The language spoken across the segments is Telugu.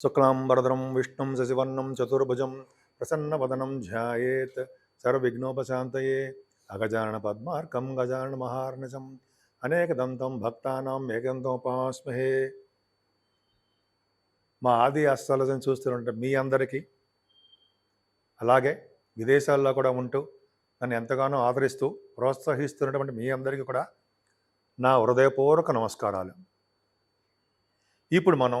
శుక్లాంబరదరం విష్ణుం శశివర్ణం చతుర్భుజం ప్రసన్నవదనం ధ్యాయేత్ సర్వవిఘ్నోపశాంతయే అగజాన పద్మార్కం గజానన మహార్నిశం అనేకదంతం భక్తానాం ఏకంతోపాస్మహే. మా ఆది అస్సలజని చూస్తుంటే మీ అందరికీ అలాగే విదేశాల్లో కూడా ఉంటూ నన్ను ఎంతగానో ఆదరిస్తూ ప్రోత్సహిస్తున్నటువంటి మీ అందరికీ కూడా నా హృదయపూర్వక నమస్కారాలు. ఇప్పుడు మనం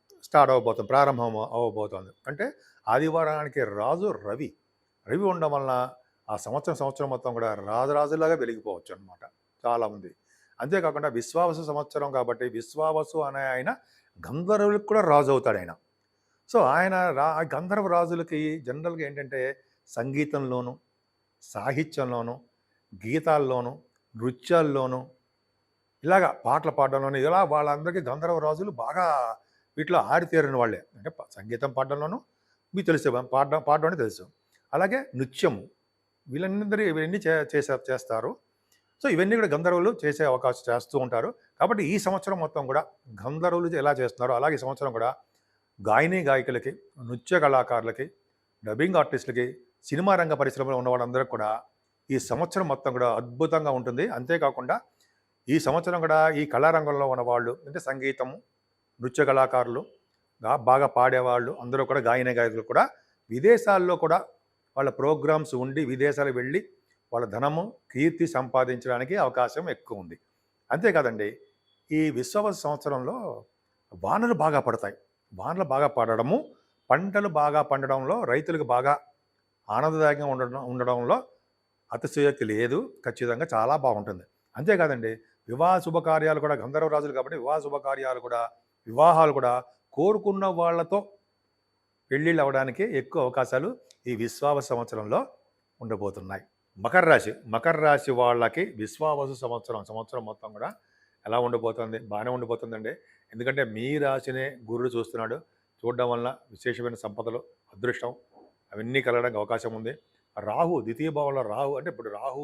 స్టార్ట్ అవ్వబోతుంది ప్రారంభం అవ్వబోతోంది అంటే ఆదివారానికి రాజు రవి. రవి ఉండడం వలన ఆ సంవత్సరం సంవత్సరం మొత్తం కూడా రాజరాజులాగా వెలిగిపోవచ్చు అనమాట చాలామంది. అంతేకాకుండా విశ్వావసు సంవత్సరం కాబట్టి విశ్వావసు అనే ఆయన గంధర్వులకు కూడా రాజు అవుతాడు ఆయన. సో ఆయన రా గంధర్వ రాజులకి జనరల్గా ఏంటంటే సంగీతంలోను సాహిత్యంలోను గీతాల్లోను నృత్యాల్లోనూ ఇలాగా పాటలు పాడడంలోనూ ఇలా వాళ్ళందరికీ గంధర్వ రాజులు బాగా వీటిలో ఆరితేరిన వాళ్ళే. అంటే సంగీతం పాడడంలోనూ మీకు తెలుసు పాడడం పాడడం అనేది తెలుసు. అలాగే నృత్యము. వీళ్ళందరూ ఇవన్నీ చే చేసే చేస్తారు. సో ఇవన్నీ కూడా గంధర్వులు చేసే అవకాశం చేస్తూ ఉంటారు. కాబట్టి ఈ సంవత్సరం మొత్తం కూడా గంధర్వులు ఎలా చేస్తున్నారో అలాగే ఈ సంవత్సరం కూడా గాయని గాయకులకి నృత్య కళాకారులకి డబ్బింగ్ ఆర్టిస్టులకి సినిమా రంగ పరిశ్రమలో ఉన్న వాళ్ళందరూ కూడా ఈ సంవత్సరం మొత్తం కూడా అద్భుతంగా ఉంటుంది. అంతేకాకుండా ఈ సంవత్సరం కూడా ఈ కళారంగంలో ఉన్న వాళ్ళు అంటే సంగీతము నృత్య కళాకారులు బాగా పాడేవాళ్ళు అందరూ కూడా గాయన గాయకులు కూడా విదేశాల్లో కూడా వాళ్ళ ప్రోగ్రామ్స్ ఉండి విదేశాలకు వెళ్ళి వాళ్ళ ధనము కీర్తి సంపాదించడానికి అవకాశం ఎక్కువ ఉంది. అంతేకాదండి ఈ విశ్వ సంవత్సరంలో వానలు బాగా పడతాయి. వానలు బాగా పడడము పంటలు బాగా పండడంలో రైతులకు బాగా ఆనందదాయకంగా ఉండడం ఉండడంలో అతిశయోక్తి లేదు. ఖచ్చితంగా చాలా బాగుంటుంది. అంతేకాదండి వివాహ శుభకార్యాలు కూడా గంధర్వరాజులు కాబట్టి వివాహ శుభకార్యాలు కూడా వివాహాలు కూడా కోరుకున్న వాళ్ళతో పెళ్ళిళ్ళు అవ్వడానికి ఎక్కువ అవకాశాలు ఈ విశ్వావస సంవత్సరంలో ఉండబోతున్నాయి. మకర రాశి మకర రాశి వాళ్ళకి విశ్వావసు సంవత్సరం సంవత్సరం మొత్తం కూడా ఎలా ఉండిపోతుంది బాగానే ఉండిపోతుందండి ఎందుకంటే మీ రాశినే గురుడు చూస్తున్నాడు. చూడడం వల్ల విశేషమైన సంపదలు అదృష్టం అవన్నీ కలగడానికి అవకాశం ఉంది. రాహు ద్వితీయ భావంలో రాహు అంటే ఇప్పుడు రాహు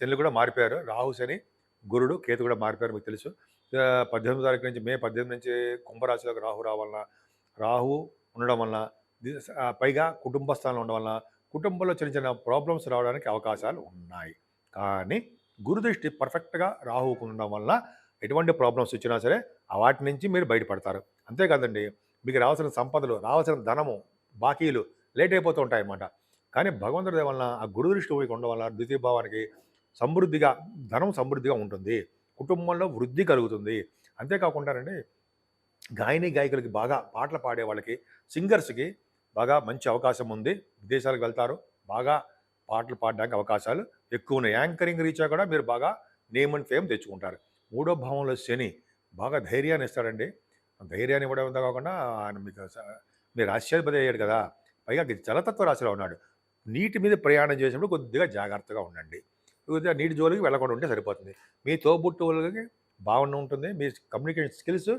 శనులు కూడా మారిపోయారు. రాహు శని గురుడు కేతు కూడా మారిపోయారు మీకు తెలుసు. పద్దెనిమిది తారీఖు నుంచి మే పద్దెనిమిది నుంచి కుంభరాశిలోకి రాహు రావాలన్న రాహు ఉండడం వలన పైగా కుటుంబ స్థానంలో ఉండడం వలన కుటుంబంలో చిన్న చిన్న ప్రాబ్లమ్స్ రావడానికి అవకాశాలు ఉన్నాయి. కానీ గురుదృష్టి పర్ఫెక్ట్గా రాహుకు ఉండడం వల్ల ఎటువంటి ప్రాబ్లమ్స్ వచ్చినా సరే వాటి నుంచి మీరు బయటపడతారు. అంతేకాదండి మీకు రావాల్సిన సంపదలు రావాల్సిన ధనము బాకీలు లేట్ అయిపోతూ ఉంటాయి అన్నమాట కానీ భగవంతుడి వలన ఆ గురుదృష్టి మీకు ఉండడం వల్ల ద్వితీయ భావానికి సమృద్ధిగా ధనం సమృద్ధిగా ఉంటుంది. కుటుంబంలో వృద్ధి కలుగుతుంది. అంతేకాకుండానండి గాయని గాయకులకి బాగా పాటలు పాడే వాళ్ళకి సింగర్స్కి బాగా మంచి అవకాశం ఉంది. విదేశాలకు వెళ్తారు బాగా పాటలు పాడడానికి అవకాశాలు ఎక్కువ ఉన్నాయి. యాంకరింగ్ రీచ్ కూడా మీరు బాగా నేమ్ అండ్ ఫేమ్ తెచ్చుకుంటారు. మూడో భావంలో శని బాగా ధైర్యాన్ని ఇస్తాడండి. ధైర్యాన్ని ఇవ్వడం అంతా కాకుండా ఆయన మీకు మీరు ఆశ్చర్యపతి అయ్యాడు కదా. పైగా జలతత్వ రాశిలో ఉన్నాడు. నీటి మీద ప్రయాణం చేసినప్పుడు కొద్దిగా జాగ్రత్తగా ఉండండి. నీటి జోలికి వెళ్ళకుండా ఉంటే సరిపోతుంది. మీ తోబుట్టువులకి భావన ఉంటుంది. మీ కమ్యూనికేషన్ స్కిల్స్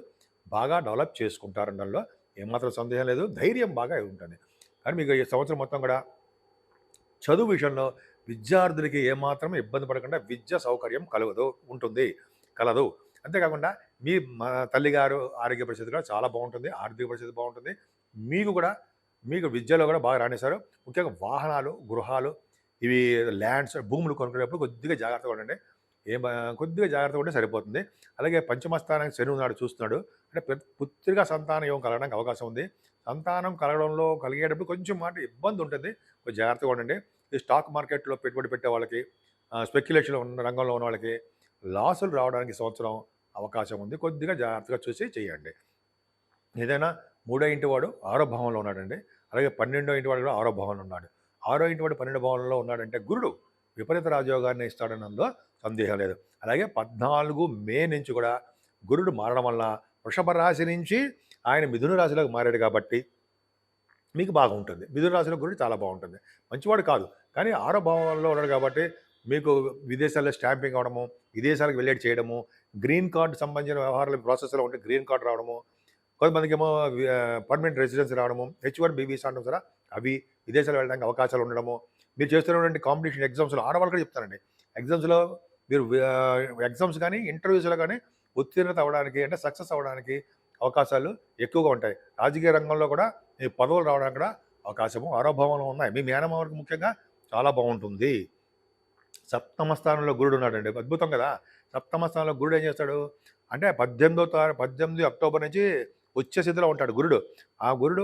బాగా డెవలప్ చేసుకుంటారు దానిలో ఏమాత్రం సందేహం లేదు. ధైర్యం బాగా ఉంటుంది. కానీ మీకు ఈ సంవత్సరం మొత్తం కూడా చదువు విషయంలో విద్యార్థులకి ఏమాత్రం ఇబ్బంది పడకుండా విద్య సౌకర్యం కలగదు ఉంటుంది. కలదు. అంతేకాకుండా మీ తల్లిగారు ఆరోగ్య పరిస్థితి కూడా చాలా బాగుంటుంది. ఆర్థిక పరిస్థితి బాగుంటుంది. మీకు కూడా మీకు విద్యలో కూడా బాగా రాణిస్తారు. ముఖ్యంగా వాహనాలు గృహాలు ఇవి ల్యాండ్స్ భూములు కొనుక్కునేటప్పుడు కొద్దిగా జాగ్రత్తగా ఉండండి. ఏం కొద్దిగా జాగ్రత్తగా ఉంటే సరిపోతుంది. అలాగే పంచమస్థానానికి శని ఉన్నాడు చూస్తున్నాడు. అంటే ప్రతి పుత్రిగా సంతానం యోగం కలగడానికి అవకాశం ఉంది. సంతానం కలగడంలో కలిగేటప్పుడు కొంచెం మాట ఇబ్బంది ఉంటుంది. కొంచెం జాగ్రత్తగా ఉండండి. ఈ స్టాక్ మార్కెట్లో పెట్టుబడి పెట్టే వాళ్ళకి స్పెక్యులేషన్ ఉన్న రంగంలో ఉన్న వాళ్ళకి లాసులు రావడానికి సంవత్సరం అవకాశం ఉంది. కొద్దిగా జాగ్రత్తగా చూసి చేయండి. ఏదైనా మూడో ఇంటి వాడు ఆరో భావంలో ఉన్నాడండి. అలాగే పన్నెండో ఇంటి వాడు కూడా ఆరో భావంలో ఉన్నాడు. ఆరో ఇంటి వాడు పన్నెండు భావంలో ఉన్నాడంటే గురుడు విపరీత రాజయోగాన్ని ఇస్తాడనందులో సందేహం లేదు. అలాగే పద్నాలుగు మే నుంచి కూడా గురుడు మారడం వల్ల వృషభ రాశి నుంచి ఆయన మిథున రాశిలోకి మారాడు కాబట్టి మీకు బాగుంటుంది. మిథున రాశిలో గురుడు చాలా బాగుంటుంది. మంచివాడు కాదు. కానీ ఆరో భావంలో ఉన్నాడు కాబట్టి మీకు విదేశాల్లో స్టాంపింగ్ అవడము విదేశాలకు వెళ్ళేటి చేయడము గ్రీన్ కార్డు సంబంధించిన వ్యవహారాల ప్రాసెస్లో ఉంటే గ్రీన్ కార్డు రావడము కొంతమందికి ఏమో పర్మనెంట్ రెసిడెన్స్ రావడము హెచ్ వన్ బీబీస్ అంటాం సరే అవి విదేశాలు వెళ్ళడానికి అవకాశాలు ఉండడము. మీరు చేస్తున్నటువంటి కాంపిటీషన్ ఎగ్జామ్స్లో ఆడవాళ్ళు కూడా చెప్తారండి. ఎగ్జామ్స్లో మీరు ఎగ్జామ్స్ కానీ ఇంటర్వ్యూస్లో కానీ ఉత్తీర్ణత అవ్వడానికి అంటే సక్సెస్ అవ్వడానికి అవకాశాలు ఎక్కువగా ఉంటాయి. రాజకీయ రంగంలో కూడా మీ పదవులు రావడానికి కూడా అవకాశము ఆరోభావంలో ఉన్నాయి. మీ మేనమావరికి ముఖ్యంగా చాలా బాగుంటుంది. సప్తమ స్థానంలో గురుడు ఉన్నాడండి. అద్భుతం కదా! సప్తమ స్థానంలో గురుడు ఏం చేస్తాడు? అంటే పద్దెనిమిదో తారీఖు పద్దెనిమిది అక్టోబర్ నుంచి వచ్చే స్థితిలో ఉంటాడు గురుడు. ఆ గురుడు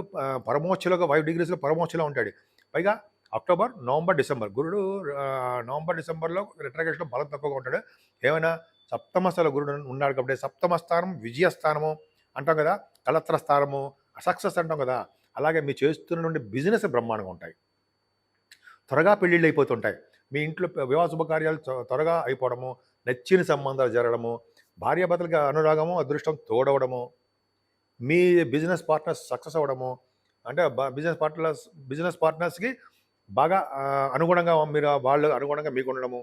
పరమోచ్చలోగా ఫైవ్ డిగ్రీస్లో పరమోచ్చలో ఉంటాడు. పైగా అక్టోబర్ నవంబర్ డిసెంబర్ గురుడు నవంబర్ డిసెంబర్లో రిట్రగేషన్లో బలం తక్కువగా ఉంటాడు. ఏమైనా సప్తమస్థల గురుడు ఉన్నాడు కాబట్టి సప్తమ స్థానం విజయస్థానము అంటాం కదా కలత్ర స్థానము సక్సెస్ అంటాం కదా అలాగే మీరు చేస్తున్నటువంటి బిజినెస్ బ్రహ్మాండంగా ఉంటాయి. త్వరగా పెళ్ళిళ్ళు అయిపోతుంటాయి. మీ ఇంట్లో వివాహ శుభకార్యాలు త్వరగా అయిపోవడము నచ్చిన సంబంధాలు జరగడము భార్యాభర్తలకు అనురాగము అదృష్టం తోడవడము మీ బిజినెస్ పార్ట్నర్స్ సక్సెస్ అవ్వడము అంటే బిజినెస్ పార్ట్నర్స్ బిజినెస్ పార్ట్నర్స్కి బాగా అనుగుణంగా మీరు వాళ్ళు అనుగుణంగా మీకు ఉండడము.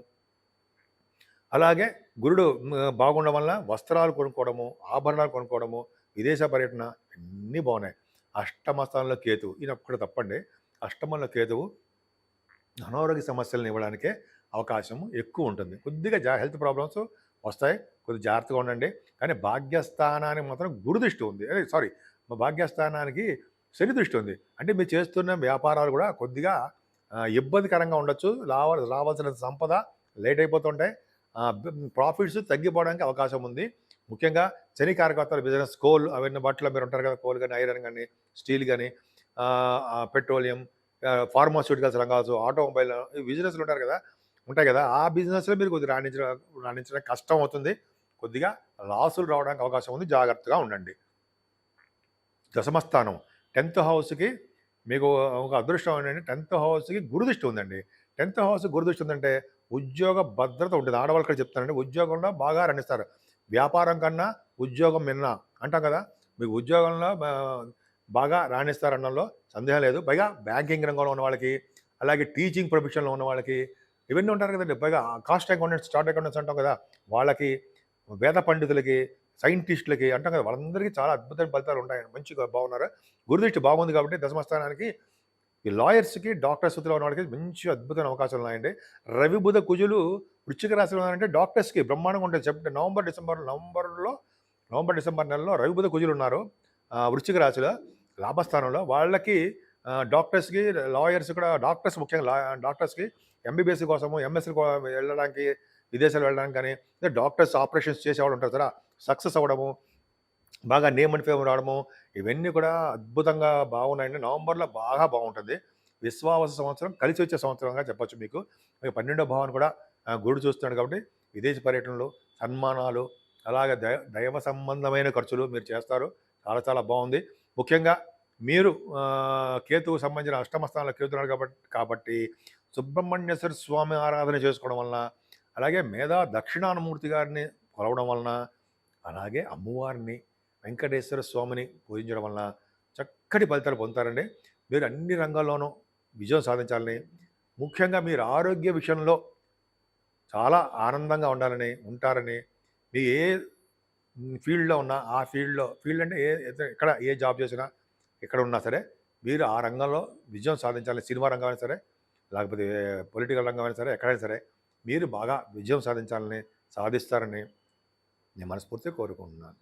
అలాగే గురుడు బాగుండడం వల్ల వస్త్రాలు కొనుక్కోవడము ఆభరణాలు కొనుక్కోవడము విదేశ పర్యటన అన్నీ బాగున్నాయి. అష్టమ స్థానంలో కేతువు ఈయన ఒక్కడ తప్పండి. అష్టమంలో కేతువు అనారోగ్య సమస్యలను ఇవ్వడానికే అవకాశం ఎక్కువ ఉంటుంది. కొద్దిగా జా హెల్త్ ప్రాబ్లమ్స్ వస్తాయి. కొద్దిగా జాగ్రత్తగా ఉండండి. కానీ భాగ్యస్థానానికి మాత్రం గురుదృష్టి ఉంది. అదే సారీ మా భాగ్యస్థానానికి శని దృష్టి ఉంది. అంటే మీరు చేస్తున్న వ్యాపారాలు కూడా కొద్దిగా ఇబ్బందికరంగా ఉండొచ్చు. రావ రావాల్సిన సంపద లేట్ అయిపోతుంటాయి. ప్రాఫిట్స్ తగ్గిపోవడానికి అవకాశం ఉంది. ముఖ్యంగా శని కారకత్వాల బిజినెస్ కోల్ అవన్నీ వాటిలో మీరు ఉంటారు కదా కోల్ కానీ ఐరన్ కానీ స్టీల్ కానీ పెట్రోలియం ఫార్మాస్యూటికల్స్ రంగాలు ఆటోమొబైల్ ఈ బిజినెస్లు ఉంటారు కదా ఉంటాయి కదా. ఆ బిజినెస్లో మీరు కొద్దిగా రాణించడం రాణించడం కష్టం అవుతుంది. కొద్దిగా లాసులు రావడానికి అవకాశం ఉంది. జాగ్రత్తగా ఉండండి. దశమస్థానం టెన్త్ హౌస్కి మీకు ఒక అదృష్టం ఏంటంటే టెన్త్ హౌస్కి గురుదృష్టి ఉందండి. టెన్త్ హౌస్ గురుదృష్టి ఉందంటే ఉద్యోగ భద్రత ఉంటుంది. ఆడవాళ్ళు కూడా చెప్తానండి ఉద్యోగంలో బాగా రణిస్తారు. వ్యాపారం కన్నా ఉద్యోగం మిన్న అంటాం కదా. మీకు ఉద్యోగంలో బాగా రాణిస్తారు అన్నంలో సందేహం లేదు. పైగా బ్యాంకింగ్ రంగంలో ఉన్న వాళ్ళకి అలాగే టీచింగ్ ప్రొఫెషన్లో ఉన్న వాళ్ళకి ఇవన్నీ ఉంటారు కదండి. పైగా కాస్ట్ అకౌంటెంట్స్ చార్ట్ అకౌంటెంట్స్ అంటాం కదా వాళ్ళకి వేద పండితులకి సైంటిస్టులకి అంటాం కదా వాళ్ళందరికీ చాలా అద్భుతమైన ఫలితాలు ఉంటాయని మంచిగా బాగున్నారు? గురుదృష్టి బాగుంది కాబట్టి దశమస్థానానికి ఈ లాయర్స్కి డాక్టర్స్ వృత్తిలో ఉన్న వాళ్ళకి మంచి అద్భుతమైన అవకాశాలు ఉన్నాయండి. రవి బుధ కుజులు వృచ్చిక రాశిలో ఉన్నారంటే డాక్టర్స్కి బ్రహ్మాండంగా ఉంటుంది చెప్తే నవంబర్ డిసెంబర్ నవంబర్లో నవంబర్ డిసెంబర్ నెలలో రవి బుధ కుజులు ఉన్నారు. వృచ్చిక రాశుల రాశిలో లాభస్థానంలో వాళ్ళకి డాక్టర్స్కి లాయర్స్ కూడా డాక్టర్స్ ముఖ్యంగా లా డాక్టర్స్కి ఎంబీబీఎస్ కోసము ఎంఎస్సీ వెళ్ళడానికి విదేశాలు వెళ్ళడానికి కానీ డాక్టర్స్ ఆపరేషన్స్ చేసేవాళ్ళు ఉంటారు కదా సక్సెస్ అవ్వడము బాగా నేమ్ అండ్ ఫేమ్ రావడము ఇవన్నీ కూడా అద్భుతంగా బాగున్నాయండి. నవంబర్లో బాగా బాగుంటుంది. విశ్వావస సంవత్సరం కలిసి వచ్చే సంవత్సరంగా చెప్పొచ్చు మీకు. పన్నెండో భావన కూడా గుడి గురుడు చూస్తున్నాడు కాబట్టి విదేశీ పర్యటనలు సన్మానాలు అలాగే దైవ దైవ సంబంధమైన ఖర్చులు మీరు చేస్తారు. చాలా చాలా బాగుంది. ముఖ్యంగా మీరు కేతువు సంబంధించిన అష్టమ స్థానంలో కేతున్నాడు కాబట్టి కాబట్టి సుబ్రహ్మణ్యేశ్వర స్వామి ఆరాధన చేసుకోవడం వలన అలాగే మేధా దక్షిణానమూర్తి గారిని కొలవడం వలన అలాగే అమ్మవారిని వెంకటేశ్వర స్వామిని పూజించడం వలన చక్కటి ఫలితాలు పొందుతారండి. మీరు అన్ని రంగాల్లోనూ విజయం సాధించాలని ముఖ్యంగా మీరు ఆరోగ్య విషయంలో చాలా ఆనందంగా ఉండాలని ఉంటారని మీ ఏ ఫీల్డ్లో ఉన్నా ఆ ఫీల్డ్లో ఫీల్డ్ అంటే ఏ ఎక్కడ ఏ జాబ్ చేసినా ఎక్కడ ఉన్నా సరే మీరు ఆ రంగంలో విజయం సాధించాలని సినిమా రంగం సరే లేకపోతే పొలిటికల్ రంగం అయినా సరే ఎక్కడైనా సరే మీరు బాగా విజయం సాధించాలని సాధిస్తారని నేను మనస్ఫూర్తిగా కోరుకుంటున్నాను.